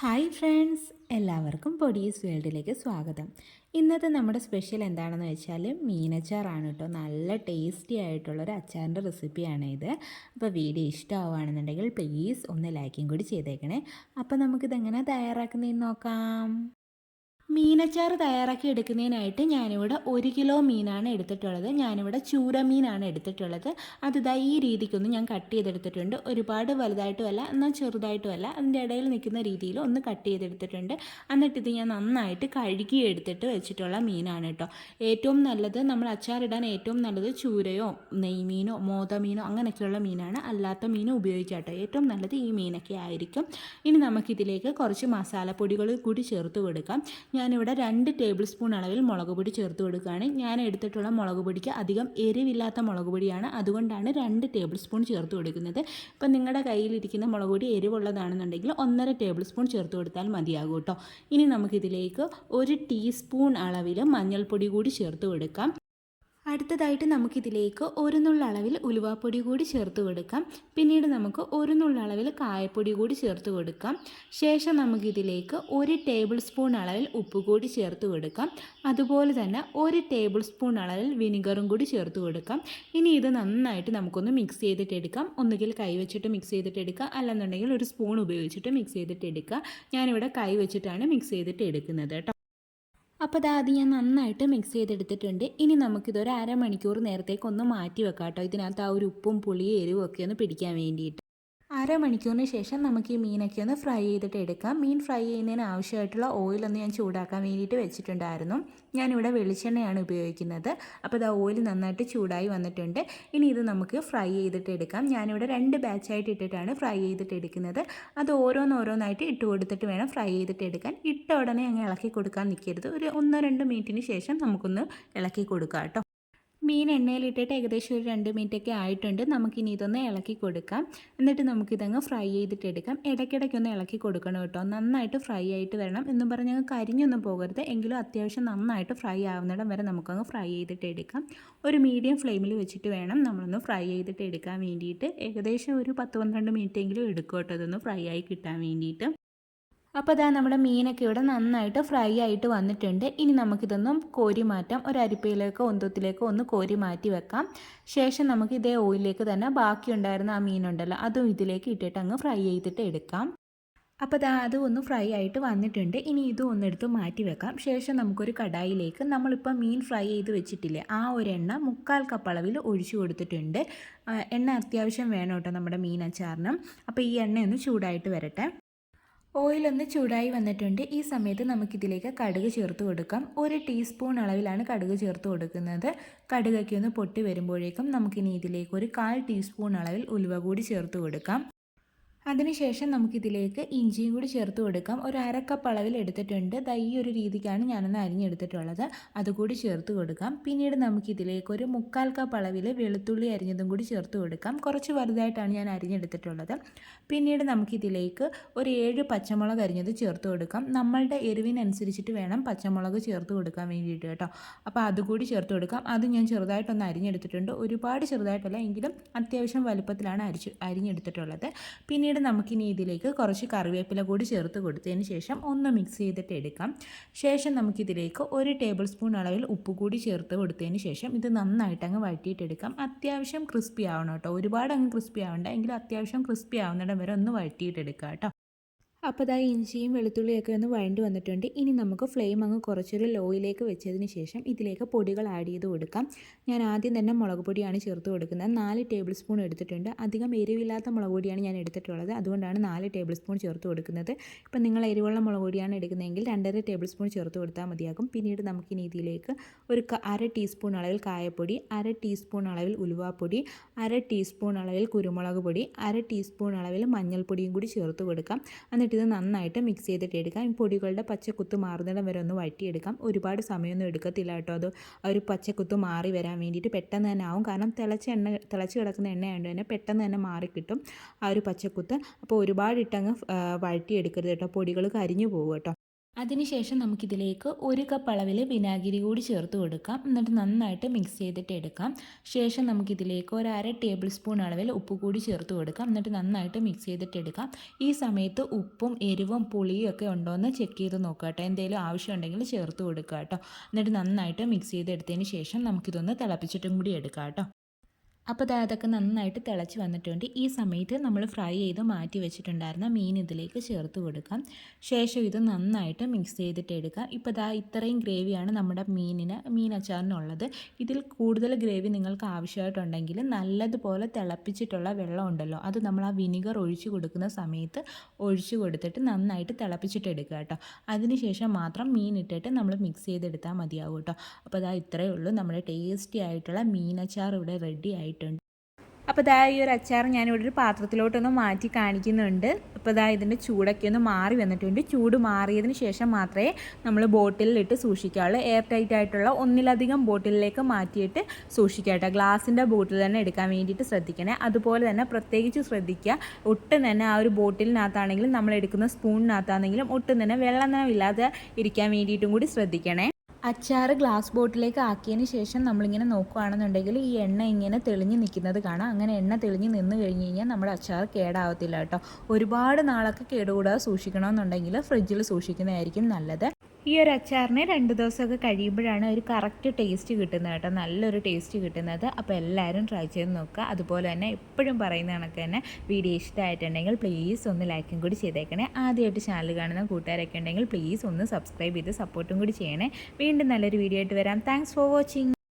Hi friends എല്ലാവർക്കും പൊടീസ് വേൾഡിലേക്ക് സ്വാഗതം. ഇന്നത്തെ നമ്മുടെ സ്പെഷ്യൽ എന്താണെന്ന് വെച്ചാൽ മീനച്ചാറാണ് കേട്ടോ. നല്ല ടേസ്റ്റി ആയിട്ടുള്ളൊരു അച്ചാറിന്റെ റെസിപ്പിയാണ് ഇത്. അപ്പോൾ വീഡിയോ ഇഷ്ടമാവുകയാണെന്നുണ്ടെങ്കിൽ പ്ലീസ് ഒന്ന് ലൈക്കും കൂടി ചെയ്തേക്കണേ. അപ്പോൾ നമുക്കിതെങ്ങനെ തയ്യാറാക്കുന്നതെന്ന് നോക്കാം. മീനച്ചാറ് തയ്യാറാക്കി എടുക്കുന്നതിനായിട്ട് ഞാനിവിടെ ഒരു കിലോ മീനാണ് എടുത്തിട്ടുള്ളത്. ഞാനിവിടെ ചൂര മീനാണ് എടുത്തിട്ടുള്ളത്. അത് ഇതാ ഈ രീതിക്കൊന്ന് ഞാൻ കട്ട് ചെയ്തെടുത്തിട്ടുണ്ട്. ഒരുപാട് വലുതായിട്ടുമല്ല എന്നാൽ ചെറുതായിട്ടുമല്ല. അതിന്റെ ഇടയിൽ നിൽക്കുന്ന രീതിയിൽ ഒന്ന് കട്ട് ചെയ്തെടുത്തിട്ടുണ്ട്. എന്നിട്ട് ഇത് ഞാൻ നന്നായിട്ട് കഴുകി എടുത്തിട്ട് വെച്ചിട്ടുള്ള മീനാണ് കേട്ടോ. ഏറ്റവും നല്ലത് നമ്മൾ അച്ചാറിടാൻ ഏറ്റവും നല്ലത് ചൂരയോ നെയ്മീനോ മോതമീനോ അങ്ങനെയൊക്കെയുള്ള മീനാണ്. അല്ലാത്ത മീൻ ഉപയോഗിച്ചാട്ടോ ഏറ്റവും നല്ലത് ഈ മീനൊക്കെ ആയിരിക്കും. ഇനി നമുക്കിതിലേക്ക് കുറച്ച് മസാലപ്പൊടികൾ കൂടി ചേർത്ത് കൊടുക്കാം. ഞാനിവിടെ രണ്ട് ടേബിൾ സ്പൂൺ അളവിൽ മുളക് പൊടി ചേർത്ത് കൊടുക്കുകയാണ്. ഞാൻ എടുത്തിട്ടുള്ള മുളക് പൊടിക്ക് അധികം എരിവില്ലാത്ത മുളക് പൊടിയാണ്. അതുകൊണ്ടാണ് രണ്ട് ടേബിൾ സ്പൂൺ ചേർത്ത് കൊടുക്കുന്നത്. ഇപ്പം നിങ്ങളുടെ കയ്യിലിരിക്കുന്ന മുളക് പൊടി എരിവുള്ളതാണെന്നുണ്ടെങ്കിൽ ഒന്നര ടേബിൾ സ്പൂൺ ചേർത്ത് കൊടുത്താൽ മതിയാകും കേട്ടോ. ഇനി നമുക്കിതിലേക്ക് ഒരു ടീസ്പൂൺ അളവിൽ മഞ്ഞൾപ്പൊടി കൂടി ചേർത്ത് കൊടുക്കാം. അടുത്തതായിട്ട് നമുക്കിതിലേക്ക് ഒരു നുള്ള അളവിൽ ഉലുവാപ്പൊടി കൂടി ചേർത്ത് കൊടുക്കാം. പിന്നീട് നമുക്ക് ഒരു നുള്ള അളവിൽ കായപ്പൊടി കൂടി ചേർത്ത് കൊടുക്കാം. ശേഷം നമുക്കിതിലേക്ക് ഒരു ടേബിൾ സ്പൂൺ അളവിൽ ഉപ്പ് കൂടി ചേർത്ത് കൊടുക്കാം. അതുപോലെ തന്നെ ഒരു ടേബിൾ സ്പൂൺ അളവിൽ വിനിഗറും കൂടി ചേർത്ത് കൊടുക്കാം. ഇനി ഇത് നന്നായിട്ട് നമുക്കൊന്ന് മിക്സ് ചെയ്തിട്ട് എടുക്കാം. ഒന്നുകിൽ കൈ വെച്ചിട്ട് മിക്സ് ചെയ്തിട്ട് എടുക്കാം അല്ലെന്നുണ്ടെങ്കിൽ ഒരു സ്പൂൺ ഉപയോഗിച്ചിട്ട് മിക്സ് ചെയ്തിട്ട് എടുക്കുക. ഞാനിവിടെ കൈ വെച്ചിട്ടാണ് മിക്സ് ചെയ്തിട്ട് എടുക്കുന്നത് കേട്ടോ. അപ്പോൾ അത് ഞാൻ നന്നായിട്ട് മിക്സ് ചെയ്തെടുത്തിട്ടുണ്ട്. ഇനി നമുക്കിതൊരു അരമണിക്കൂർ നേരത്തേക്കൊന്ന് മാറ്റി വെക്കാം കേട്ടോ ഇതിനകത്ത് ആ ഒരു ഉപ്പും പുളിയും എരിവും ഒക്കെ ഒന്ന് പിടിക്കാൻ വേണ്ടിയിട്ട്. അരമണിക്കൂറിന് ശേഷം നമുക്ക് ഈ മീനൊക്കെ ഒന്ന് ഫ്രൈ ചെയ്തിട്ട് എടുക്കാം. മീൻ ഫ്രൈ ചെയ്യുന്നതിന് ആവശ്യമായിട്ടുള്ള ഓയിലൊന്ന് ഞാൻ ചൂടാക്കാൻ വേണ്ടിയിട്ട് വെച്ചിട്ടുണ്ടായിരുന്നു. ഞാനിവിടെ വെളിച്ചെണ്ണയാണ് ഉപയോഗിക്കുന്നത്. അപ്പോൾ ഇത് ഓയിൽ നന്നായിട്ട് ചൂടായി വന്നിട്ടുണ്ട്. ഇനി ഇത് നമുക്ക് ഫ്രൈ ചെയ്തിട്ട് എടുക്കാം. ഞാനിവിടെ രണ്ട് ബാച്ചായിട്ട് ഇട്ടിട്ടാണ് ഫ്രൈ ചെയ്തിട്ട് എടുക്കുന്നത്. അത് ഓരോന്നോരോന്നായിട്ട് ഇട്ട് കൊടുത്തിട്ട് വേണം ഫ്രൈ ചെയ്തിട്ട് എടുക്കാൻ. ഇട്ട ഉടനെ അങ്ങ് ഇളക്കി കൊടുക്കാൻ നിൽക്കരുത്. ഒരു ഒന്നോ രണ്ട് മിനിറ്റിന് ശേഷം നമുക്കൊന്ന് ഇളക്കി കൊടുക്കാം കേട്ടോ. മീൻ എണ്ണയിലിട്ടിട്ട് ഏകദേശം ഒരു രണ്ട് മിനിറ്റൊക്കെ ആയിട്ടുണ്ട്. നമുക്കിനി ഇതൊന്ന് ഇളക്കി കൊടുക്കാം. എന്നിട്ട് നമുക്കിതങ്ങ് ഫ്രൈ ചെയ്തിട്ട് എടുക്കാം. ഇടയ്ക്കിടയ്ക്കൊന്ന് ഇളക്കി കൊടുക്കണം കേട്ടോ. നന്നായിട്ട് ഫ്രൈ ആയിട്ട് വരണം. എന്നും പറഞ്ഞ് അങ്ങ് കരിഞ്ഞൊന്നും പോകരുത്. എങ്കിലും അത്യാവശ്യം നന്നായിട്ട് ഫ്രൈ ആവുന്നിടം വരെ നമുക്കങ്ങ് ഫ്രൈ ചെയ്തിട്ട് എടുക്കാം. ഒരു മീഡിയം ഫ്ലെയിമിൽ വെച്ചിട്ട് വേണം നമ്മളൊന്ന് ഫ്രൈ ചെയ്തിട്ട് എടുക്കാൻ വേണ്ടിയിട്ട്. ഏകദേശം ഒരു പത്ത് പന്ത്രണ്ട് മിനിറ്റെങ്കിലും എടുക്കും കേട്ടോ. ഇതൊന്ന് ഫ്രൈ ആയി കിട്ടാൻ വേണ്ടിയിട്ട്. അപ്പോൾ അതാ നമ്മുടെ മീനൊക്കെ ഇവിടെ നന്നായിട്ട് ഫ്രൈ ആയിട്ട് വന്നിട്ടുണ്ട്. ഇനി നമുക്കിതൊന്നും കോരി മാറ്റാം. ഒരു അരിപ്പയിലേക്കോ ഒന്തത്തിലേക്കോ ഒന്ന് കോരി മാറ്റി വെക്കാം. ശേഷം നമുക്ക് ഇതേ ഓയിലിലേക്ക് തന്നെ ബാക്കി ഉണ്ടായിരുന്ന ആ മീനുണ്ടല്ലോ അതും ഇതിലേക്ക് ഇട്ടിട്ട് അങ്ങ് ഫ്രൈ ചെയ്തിട്ട് എടുക്കാം. അപ്പോൾ ദാ അത് ഒന്ന് ഫ്രൈ ആയിട്ട് വന്നിട്ടുണ്ട്. ഇനി ഇതും ഒന്നെടുത്ത് മാറ്റി വെക്കാം. ശേഷം നമുക്കൊരു കടായിലേക്ക് നമ്മളിപ്പോൾ മീൻ ഫ്രൈ ചെയ്ത് വെച്ചിട്ടില്ലേ ആ ഒരു എണ്ണ മുക്കാൽ കപ്പ് അളവിൽ ഒഴിച്ചു കൊടുത്തിട്ടുണ്ട്. എണ്ണ അത്യാവശ്യം വേണം കേട്ടോ നമ്മുടെ മീൻ അച്ചാറിനും അപ്പോൾ ഈ എണ്ണ ഒന്ന് ചൂടായിട്ട് വരട്ടെ. ഓയിലൊന്ന് ചൂടായി വന്നിട്ടുണ്ട്. ഈ സമയത്ത് നമുക്കിതിലേക്ക് കടുക് ചേർത്ത് കൊടുക്കാം. ഒരു ടീസ്പൂൺ അളവിലാണ് കടുക് ചേർത്ത് കൊടുക്കുന്നത്. കടുകൊക്കെ ഒന്ന് പൊട്ടി വരുമ്പോഴേക്കും നമുക്കിനി ഇതിലേക്ക് ഒരു കാൽ ടീസ്പൂൺ അളവിൽ ഉലുവ കൂടി ചേർത്ത് കൊടുക്കാം. അതിനുശേഷം നമുക്കിതിലേക്ക് ഇഞ്ചിയും കൂടി ചേർത്ത് കൊടുക്കാം. ഒരു അരക്കപ്പ് അളവിൽ എടുത്തിട്ടുണ്ട്. ദാ ഈ ഒരു രീതിക്കാണ് ഞാനൊന്ന് അരിഞ്ഞെടുത്തിട്ടുള്ളത്. അതുകൂടി ചേർത്ത് കൊടുക്കാം. പിന്നീട് നമുക്കിതിലേക്ക് ഒരു മുക്കാൽ കപ്പ് അളവിൽ വെളുത്തുള്ളി അരിഞ്ഞതും കൂടി ചേർത്ത് കൊടുക്കാം. കുറച്ച് വലുതായിട്ടാണ് ഞാൻ അരിഞ്ഞെടുത്തിട്ടുള്ളത്. പിന്നീട് നമുക്കിതിലേക്ക് ഒരു ഏഴ് പച്ചമുളക് അരിഞ്ഞത് ചേർത്ത് കൊടുക്കാം. നമ്മളുടെ എരിവിനനുസരിച്ചിട്ട് വേണം പച്ചമുളക് ചേർത്ത് കൊടുക്കാൻ വേണ്ടിയിട്ട് കേട്ടോ. അപ്പോൾ അതുകൂടി ചേർത്ത് കൊടുക്കാം. അത് ഞാൻ ചെറുതായിട്ടൊന്ന് അരിഞ്ഞെടുത്തിട്ടുണ്ട്. ഒരുപാട് ചെറുതായിട്ടല്ല എങ്കിലും അത്യാവശ്യം വലുപ്പത്തിലാണ് അരിച്ച് അരിഞ്ഞെടുത്തിട്ടുള്ളത്. പിന്നീട് നമുക്കിനി ഇതിലേക്ക് കുറച്ച് കറിവേപ്പില കൂടി ചേർത്ത് കൊടുത്തതിന് ശേഷം ഒന്ന് മിക്സ് ചെയ്തിട്ട് എടുക്കാം. ശേഷം നമുക്കിതിലേക്ക് ഒരു ടേബിൾ സ്പൂൺ അളവിൽ ഉപ്പ് കൂടി ചേർത്ത് കൊടുത്തതിന് ശേഷം ഇത് നന്നായിട്ട് അങ്ങ് വഴറ്റിയിട്ടെടുക്കാം അത്യാവശ്യം ക്രിസ്പി ആവണം കേട്ടോ. ഒരുപാട് അങ്ങ് ക്രിസ്പി ആവണ്ട. എങ്കിലും അത്യാവശ്യം ക്രിസ്പി ആവുന്നിടം വരെ ഒന്ന് വഴറ്റിയിട്ടെടുക്കാം കേട്ടോ. അപ്പോൾ ഇതാ ഇഞ്ചിയും വെളുത്തുള്ളിയൊക്കെ ഒന്ന് വഴണ്ടി വന്നിട്ടുണ്ട്. ഇനി നമുക്ക് ഫ്ലെയിം അങ്ങ് കുറച്ചൊരു ലോയിലേക്ക് വെച്ചതിന് ശേഷം ഇതിലേക്ക് പൊടികൾ ആഡ് ചെയ്ത് കൊടുക്കാം. ഞാൻ ആദ്യം തന്നെ മുളക് പൊടിയാണ് ചേർത്ത് കൊടുക്കുന്നത്. നാല് ടേബിൾ സ്പൂൺ എടുത്തിട്ടുണ്ട്. അധികം എരിവില്ലാത്ത മുളക് പൊടിയാണ് ഞാൻ എടുത്തിട്ടുള്ളത്. അതുകൊണ്ടാണ് നാല് ടേബിൾ സ്പൂൺ ചേർത്ത് കൊടുക്കുന്നത്. ഇപ്പം നിങ്ങൾ എരിവുള്ള മുളക് പൊടിയാണ് എടുക്കുന്നതെങ്കിൽ രണ്ടര ടേബിൾ സ്പൂൺ ചേർത്ത് കൊടുത്താൽ മതിയാകും. പിന്നീട് നമുക്കിനി ഇതിലേക്ക് ഒരു അര ടീസ്പൂൺ അളവിൽ കായപ്പൊടി അര ടീസ്പൂൺ അളവിൽ ഉലുവാപ്പൊടി അര ടീസ്പൂൺ അളവിൽ കുരുമുളക് പൊടി അര ടീസ്പൂൺ അളവിൽ മഞ്ഞൾപ്പൊടിയും കൂടി ചേർത്ത് കൊടുക്കാം. എന്നിട്ട് എന്നിട്ട് ഇത് നന്നായിട്ട് മിക്സ് ചെയ്തിട്ട് എടുക്കാം. ഈ പൊടികളുടെ പച്ചക്കുത്ത് മാറുന്നിടം വരെ ഒന്ന് വഴറ്റിയെടുക്കാം. ഒരുപാട് സമയമൊന്നും എടുക്കത്തില്ല കേട്ടോ. അത് ഒരു പച്ചക്കുത്ത് മാറി വരാൻ വേണ്ടിയിട്ട് പെട്ടെന്ന് തന്നെ ആവും. കാരണം തിളച്ച എണ്ണ തിളച്ച് കിടക്കുന്ന എണ്ണയുണ്ട് തന്നെ പെട്ടെന്ന് തന്നെ മാറിക്കിട്ടും ആ ഒരു പച്ചക്കുത്ത്. അപ്പോൾ ഒരുപാട് ഇട്ടങ്ങ് വഴറ്റിയെടുക്കരുത് കേട്ടോ. പൊടികൾ കരിഞ്ഞു പോകും കേട്ടോ. അതിനുശേഷം നമുക്കിതിലേക്ക് ഒരു കപ്പ് അളവിൽ വിനാഗിരി കൂടി ചേർത്ത് കൊടുക്കാം. എന്നിട്ട് നന്നായിട്ട് മിക്സ് ചെയ്തിട്ട് എടുക്കാം. ശേഷം നമുക്കിതിലേക്ക് ഒരു അര ടേബിൾ സ്പൂൺ അളവിൽ ഉപ്പ് കൂടി ചേർത്ത് കൊടുക്കാം. എന്നിട്ട് നന്നായിട്ട് മിക്സ് ചെയ്തിട്ട് എടുക്കാം. ഈ സമയത്ത് ഉപ്പും എരിവും പുളിയും ഒക്കെ ഉണ്ടോയെന്ന് ചെക്ക് ചെയ്ത് നോക്കുക കേട്ടോ. എന്തെങ്കിലും ആവശ്യമുണ്ടെങ്കിൽ ചേർത്ത് കൊടുക്കുക കേട്ടോ. എന്നിട്ട് നന്നായിട്ട് മിക്സ് ചെയ്തെടുത്തതിന് ശേഷം നമുക്കിതൊന്ന് തിളപ്പിച്ചിട്ടും കൂടി എടുക്കാം കേട്ടോ. അപ്പോൾ ദാ അതൊക്കെ നന്നായിട്ട് തിളച്ച് വന്നിട്ടുണ്ട്. ഈ സമയത്ത് നമ്മൾ ഫ്രൈ ചെയ്ത് മാറ്റി വെച്ചിട്ടുണ്ടായിരുന്ന മീൻ ഇതിലേക്ക് ചേർത്ത് കൊടുക്കാം. ശേഷം ഇത് നന്നായിട്ട് മിക്സ് ചെയ്തിട്ട് എടുക്കാം. ഇപ്പോൾ ദാ ഇത്രയും ഗ്രേവിയാണ് നമ്മുടെ മീനിന് മീൻ അച്ചാറിനുള്ളത്. ഇതിൽ കൂടുതൽ ഗ്രേവി നിങ്ങൾക്ക് ആവശ്യമായിട്ടുണ്ടെങ്കിൽ നല്ലതുപോലെ തിളപ്പിച്ചിട്ടുള്ള വെള്ളം ഉണ്ടല്ലോ അത് നമ്മൾ ആ വിനിഗർ ഒഴിച്ച് കൊടുക്കുന്ന സമയത്ത് ഒഴിച്ച് കൊടുത്തിട്ട് നന്നായിട്ട് തിളപ്പിച്ചിട്ട് എടുക്കുക കേട്ടോ. അതിനുശേഷം മാത്രം മീൻ ഇട്ടിട്ട് നമ്മൾ മിക്സ് ചെയ്തെടുത്താൽ മതിയാവും കേട്ടോ. അപ്പോൾ അതാ ഇത്രയേ ഉള്ളൂ. നമ്മുടെ ടേസ്റ്റി ആയിട്ടുള്ള മീനച്ചാർ ഇവിടെ റെഡി ആയിട്ടുണ്ട്. അപ്പോൾ ഇതാ ഈ ഒരു അച്ചാർ ഞാനിവിടെ ഒരു പാത്രത്തിലോട്ടൊന്ന് മാറ്റി കാണിക്കുന്നുണ്ട്. അപ്പോൾ ഇതാ ഇതിന്റെ ചൂടൊക്കെ ഒന്ന് മാറി വന്നിട്ടുണ്ട്. ചൂട് മാറിയതിന് ശേഷം മാത്രമേ നമ്മൾ ബോട്ടിലിട്ട് സൂക്ഷിക്കാവുള്ളൂ. എയർ ടൈറ്റ് ആയിട്ടുള്ള ഒന്നിലധികം ബോട്ടിലിലേക്ക് മാറ്റിയിട്ട് സൂക്ഷിക്കുക കേട്ടോ. ഗ്ലാസിന്റെ ബോട്ടിൽ തന്നെ എടുക്കാൻ വേണ്ടിയിട്ട് ശ്രദ്ധിക്കണേ. അതുപോലെ തന്നെ പ്രത്യേകിച്ച് ശ്രദ്ധിക്കുക. ഒട്ടും തന്നെ ആ ഒരു ബോട്ടിലിനകത്താണെങ്കിലും നമ്മൾ എടുക്കുന്ന സ്പൂണിനകത്താണെങ്കിലും ഒട്ടും തന്നെ വെള്ളം ഇല്ലാതെ ഇരിക്കാൻ വേണ്ടിയിട്ടും കൂടി ശ്രദ്ധിക്കണേ. അച്ചാർ ഗ്ലാസ് ബോട്ടിലേക്ക് ആക്കിയതിന് ശേഷം നമ്മളിങ്ങനെ നോക്കുകയാണെന്നുണ്ടെങ്കിൽ ഈ എണ്ണ ഇങ്ങനെ തെളിഞ്ഞ് നിൽക്കുന്നത് കാണാം. അങ്ങനെ എണ്ണ തെളിഞ്ഞ് നിന്ന് കഴിഞ്ഞ് കഴിഞ്ഞാൽ നമ്മുടെ അച്ചാർ കേടാവത്തില്ല കേട്ടോ. ഒരുപാട് നാളൊക്കെ കേടുകൂടാതെ സൂക്ഷിക്കണമെന്നുണ്ടെങ്കിൽ ഫ്രിഡ്ജിൽ സൂക്ഷിക്കുന്നതായിരിക്കും നല്ലത്. ഈ ഒരു അച്ചാറിന് രണ്ട് ദിവസമൊക്കെ കഴിയുമ്പോഴാണ് ഒരു കറക്റ്റ് ടേസ്റ്റ് കിട്ടുന്നത് കേട്ടോ. നല്ലൊരു ടേസ്റ്റ് കിട്ടുന്നത്. അപ്പോൾ എല്ലാവരും ട്രൈ ചെയ്ത് നോക്കുക. അതുപോലെ തന്നെ എപ്പോഴും പറയുന്ന കണക്ക് തന്നെ വീഡിയോ ഇഷ്ടമായിട്ടുണ്ടെങ്കിൽ പ്ലീസ് ഒന്ന് ലൈക്കും കൂടി ചെയ്തേക്കണേ. ആദ്യമായിട്ട് ചാനൽ കാണുന്ന കൂട്ടുകാരൊക്കെ ഉണ്ടെങ്കിൽ പ്ലീസ് ഒന്ന് സബ്സ്ക്രൈബ് ചെയ്ത് സപ്പോർട്ടും കൂടി ചെയ്യണേ. വീണ്ടും നല്ലൊരു വീഡിയോ ആയിട്ട് വരാം. Thanks for watching